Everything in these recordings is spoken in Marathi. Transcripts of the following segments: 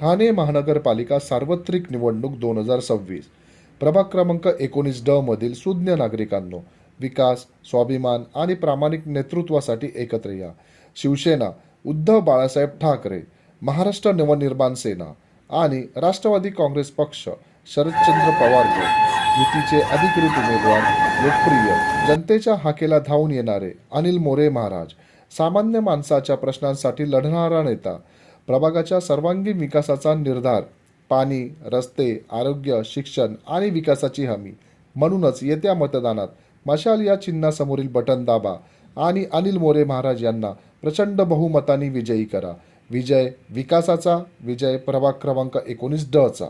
ठाणे महानगरपालिका सार्वत्रिक निवडणूक दोन हजार सव्वीस. प्रभाग क्रमांक एकोणीस ड मधील सुज्ञ नागरिकांनो विकास स्वाभिमान आणि प्रामाणिक नेतृत्वासाठी एकत्र या. शिवसेना उद्धव बाळासाहेब ठाकरे महाराष्ट्र नवनिर्माण सेना आणि राष्ट्रवादी काँग्रेस पक्ष शरदचंद्र पवार युतीचे अधिकृत उमेदवार लोकप्रिय जनतेच्या हाकेला धावून येणारे अनिल मोरे महाराज सामान्य माणसाच्या प्रश्नांसाठी लढणारा नेता प्रभागाच्या सर्वांगीण विकासाचा निर्धार पाणी रस्ते आरोग्य शिक्षण आणि विकासाची हमी. म्हणूनच येत्या मतदानात मशाल या चिन्हासमोरील बटन दाबा आणि अनिल मोरे महाराज यांना प्रचंड बहुमताने विजयी करा. विजय विकासाचा विजय प्रभाग क्रमांक एकोणीस ड चा.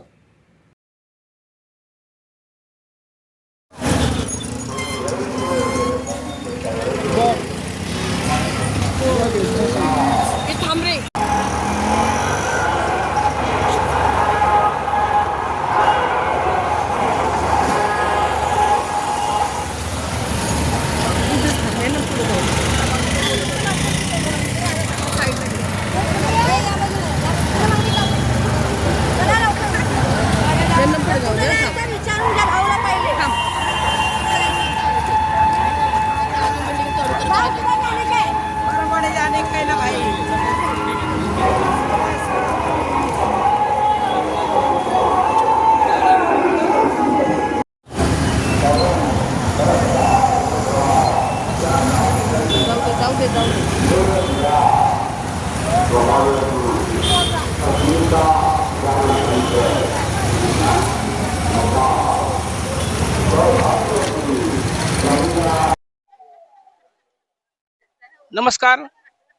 नमस्कार.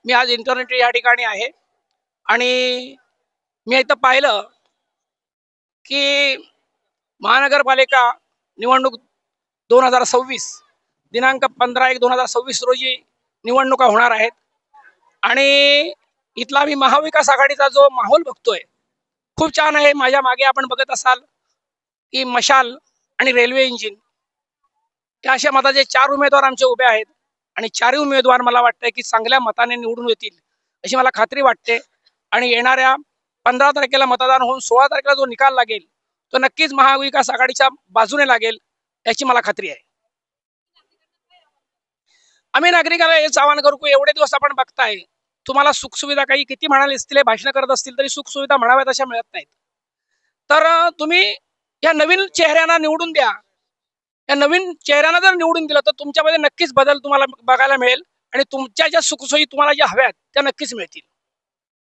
मी आज इंटरनेट या ठिकाणी आहे. आणि मी इथं पाहिलं की महानगरपालिका निवडणूक दोन हजार सव्वीस दिनांक पंधरा एक दोन हजार सव्वीस रोजी निवडणुका होणार आहेत. आणि इथला मी महाविकास आघाडीचा जो माहोल बघतोय खूप छान आहे. माझ्या मागे आपण बघत असाल की मशाल आणि रेल्वे इंजिन या अशा मताचे चार उमेदवार आमचे उभे आहेत. आणि चारही उमेदवार मला वाटतंय की चांगल्या मताने निवडून येतील अशी मला खात्री वाटते. आणि येणाऱ्या पंधरा तारखेला मतदान होऊन सोळा तारखेला जो निकाल लागेल तो नक्कीच महाविकास आघाडीच्या बाजूने लागेल याची मला खात्री आहे. आम्ही नागरिकाला हेच आवाहन करू की एवढे दिवस आपण बघताय तुम्हाला सुखसुविधा काही किती म्हणाले असतील भाषण करत असतील तरी सुखसुविधा म्हणाव्यात अशा मिळत नाहीत. तर तुम्ही या नवीन चेहऱ्यांना निवडून द्या. या नवीन चेहऱ्यांना जर निवडून दिलं तर तुमच्यामध्ये नक्कीच बदल तुम्हाला बघायला मिळेल आणि तुमच्या ज्या सुखसोयी तुम्हाला ज्या हव्यात त्या नक्कीच मिळतील.